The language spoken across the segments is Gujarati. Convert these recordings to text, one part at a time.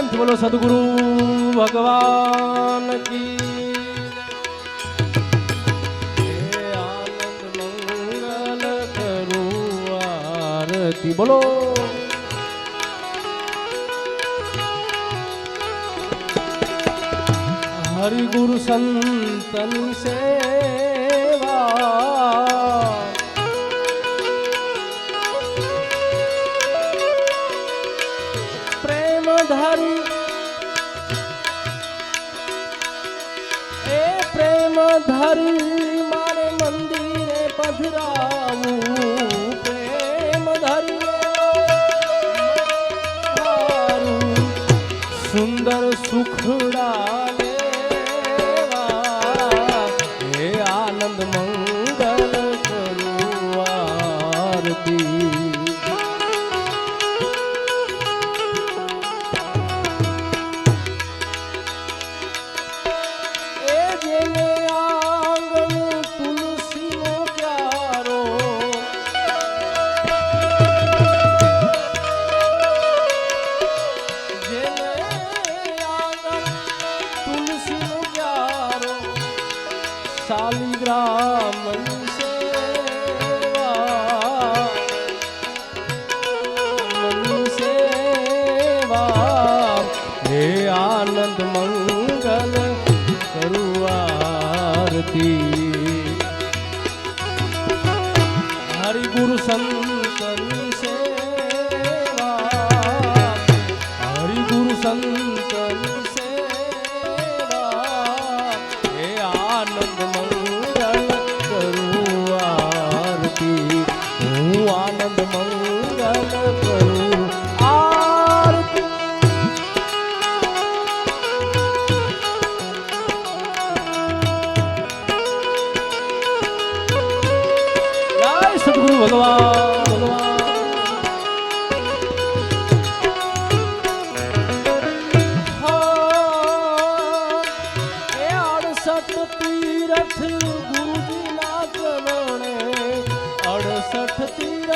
પ્રેમથી બોલો સદગુરુ ભગવાન કી. આરતી. બોલો. હરિ ગુરુ સંતન સે ધરી મારે મંદિરે પધરાવું પ્રેમ ધરી સુંદર સુખડા લેવા હે આનંદ મંગલ કરું Yeah. શાલિગ્રામ સેવા સેવા. હે આનંદ મંગલ કરુઆરતી હરિગુરુ સંતન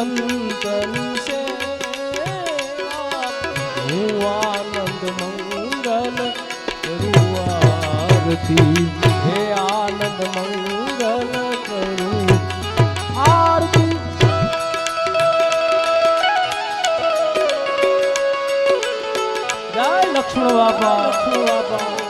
સંતન સે હું આનંદ મંગલ કરુઆરતી હે આનંદ મંગલ કરું આરતી જય લક્ષ્મણ બાપા લક્ષ્મણ બાપા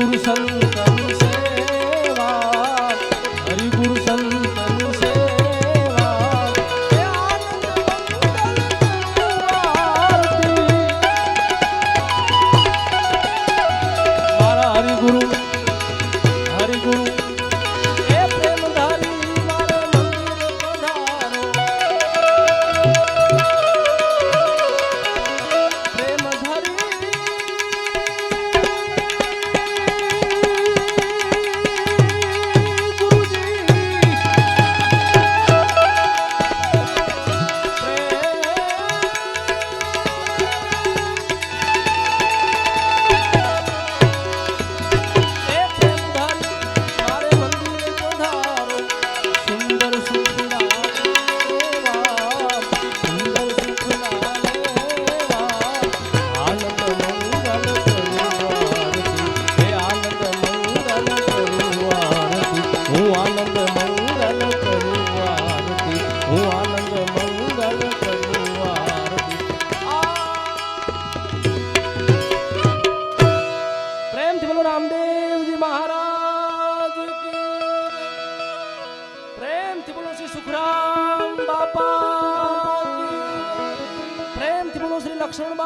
પુરુષં પ્રેમથી બોલો શ્રી સુખરામ બાપા પ્રેમથી બોલો શ્રી લક્ષ્મણ